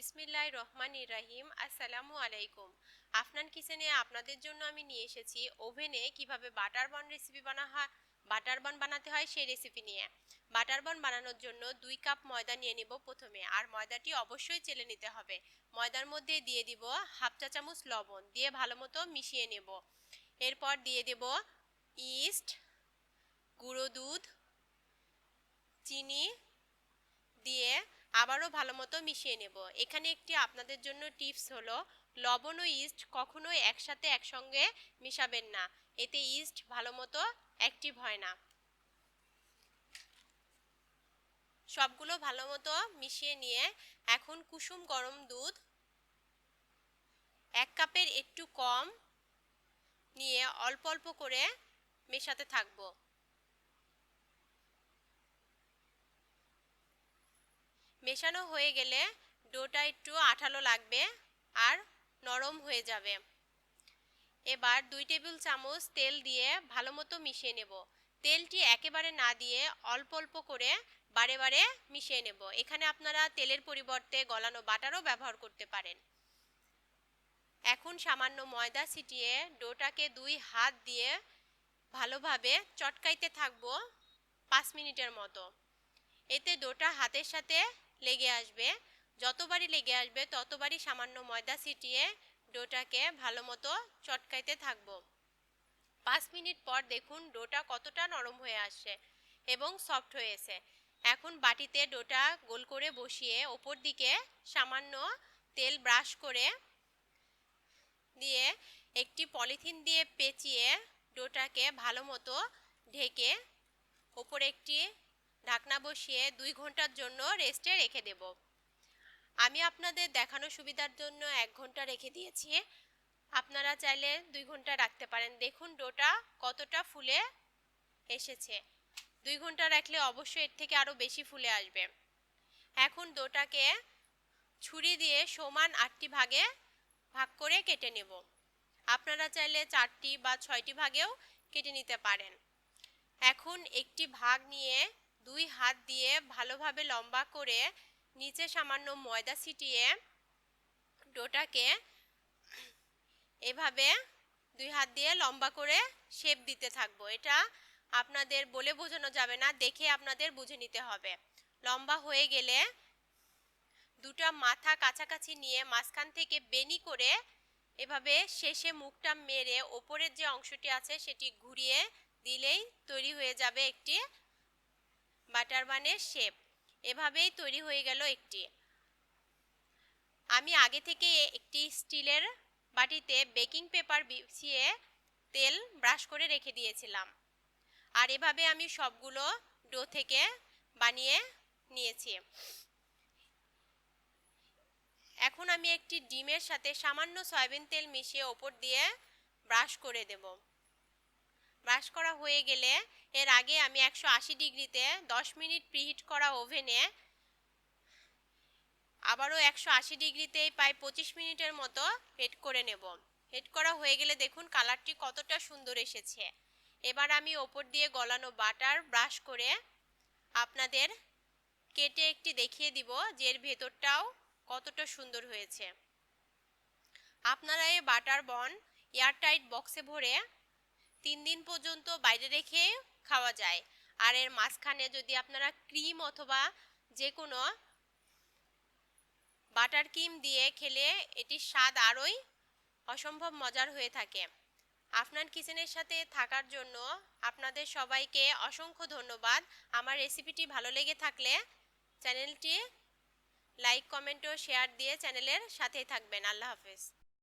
বিসমিল্লাহ রহমান রাহিম, আসসালামু আলাইকুম। আফনান কিচেনে আপনাদের জন্য আমি নিয়ে এসেছি ওভেনে কীভাবে বাটার বন রেসিপি বানা হয়, বাটার বন বানাতে হয় সেই রেসিপি নিয়ে। বাটার বন বানানোর জন্য দুই কাপ ময়দা নিয়ে নিব প্রথমে, আর ময়দাটি অবশ্যই চেলে নিতে হবে। ময়দার মধ্যে দিয়ে দিব হাফ চা চামচ লবণ, দিয়ে ভালো মতো মিশিয়ে নেব। এরপর দিয়ে দেব ইস্ট গুঁড়ো দুধ, চিনি, দিয়ে আবারও ভালো মতো মিশিয়ে নেব। এখানে একটি আপনাদের জন্য টিপস হলো, লবণ ও ইস্ট কখনোই একসাথে একসঙ্গে মিশাবেন না। এতে ইস্ট ভালো মতো অ্যাক্টিভ হয় না। সবগুলো ভালো মতো মিশিয়ে নিয়ে এখন কুসুম গরম দুধ এক কাপের একটু কম নিয়ে অল্প অল্প করে মেশাতে থাকব। মেশানো হয়ে গেলে ডোটা একটু আঠালো লাগবে আর নরম হয়ে যাবে। এবার দুই টেবিল চামচ তেল দিয়ে ভালো মতো মিশিয়ে নেব। তেলটি একেবারে না দিয়ে অল্প অল্প করে বারে বারে মিশিয়ে নেব। এখানে আপনারা তেলের পরিবর্তে গলানো বাটারও ব্যবহার করতে পারেন। এখন সামান্য ময়দা ছিটিয়ে ডোটাকে দুই হাত দিয়ে ভালোভাবে চটকাইতে থাকব পাঁচ মিনিটের মতো। এতে ডোটা হাতের সাথে লেগে আসবে। যতবারই লেগে আসবে, ততবারই সামান্য ময়দা ছিটিয়ে ডোটাকে ভালো মতো চটকাইতে থাকব। পাঁচ মিনিট পর দেখুন ডোটা কতটা নরম হয়ে আসছে এবং সফট হয়েছে এখন বাটিতে ডোটা গোল করে বসিয়ে ওপর দিকে সামান্য তেল ব্রাশ করে দিয়ে একটি পলিথিন দিয়ে পেঁচিয়ে ডোটাকে ভালো মতো ঢেকে ওপরে একটি ঢাকনা বসিয়ে দুই ঘণ্টার জন্য রেস্টে রেখে দেব। আমি আপনাদের দেখানো সুবিধার জন্য এক ঘণ্টা রেখে দিয়েছি। আপনারা চাইলে দুই ঘণ্টা রাখতে পারেন। দেখুন, ডোটা কতটা ফুলে এসেছে। দুই ঘণ্টা রাখলে অবশ্যই এর থেকে আরও বেশি ফুলে আসবে। এখন ডোটাকে ছুরি দিয়ে সমান আটটি ভাগে ভাগ করে কেটে নেব। আপনারা চাইলে চারটি বা ছয়টি ভাগেও কেটে নিতে পারেন। এখন একটি ভাগ নিয়ে দুই হাত দিয়ে ভালোভাবে লম্বা করে নিচে সামান্য ময়দা ছিটিয়ে ডোটাকে এভাবে দুই হাত দিয়ে লম্বা করে শেপ দিতে থাকব। এটা আপনাদের বলে বোঝানো যাবে না, দেখে আপনাদের বুঝে নিতে হবে। লম্বা হয়ে গেলে দুটা মাথা কাছাকাছি নিয়ে মাঝখান থেকে বেনি করে এভাবে শেষে মুখটা মেরে ওপরের যে অংশটি আছে সেটি ঘুরিয়ে দিলেই তৈরি হয়ে যাবে একটি বাটার বানের শেপ। এভাবেই তৈরি হয়ে গেল একটি। আমি আগে থেকে একটি স্টিলের বাটিতে বেকিং পেপার বিছিয়ে তেল ব্রাশ করে রেখে দিয়েছিলাম। আর এভাবে আমি সবগুলো ডো থেকে বানিয়ে নিয়েছি। এখন আমি একটি ডিমের সাথে সামান্য সয়াবিন তেল মিশিয়ে ওপর দিয়ে ব্রাশ করে দেবো। ব্রাশ করা হয়ে গেলে এর আগে আমি একশো আশি ডিগ্রিতে দশ মিনিট প্রিহিট করা ওভেনে আবারও একশো আশি ডিগ্রিতে প্রায় পঁচিশ মিনিটের মতো হেড করে নেব। হেড করা হয়ে গেলে দেখুন কালারটি কতটা সুন্দর এসেছে। এবার আমি ওপর দিয়ে গলানো বাটার ব্রাশ করে আপনাদের কেটে একটি দেখিয়ে দিব যে এর ভেতরটাও কতটা সুন্দর হয়েছে। আপনারা এই বাটার বন এয়ারটাইট বক্সে ভরে তিন দিন পর্যন্ত বাইরে রেখে খাওয়া যায়। আর এর মাঝখানে যদি আপনারা ক্রিম অথবা যে কোনো বাটার ক্রিম দিয়ে খেলে, এটির স্বাদ আরোই অসম্ভব মজার হয়ে থাকে। আপনার কিচেনের সাথে থাকার জন্য আপনাদের সবাইকে অসংখ্য ধন্যবাদ। আমার রেসিপিটি ভালো লেগে থাকলে চ্যানেলটি লাইক, কমেন্ট ও শেয়ার দিয়ে চ্যানেলের সাথেই থাকবেন। আল্লাহ হাফেজ।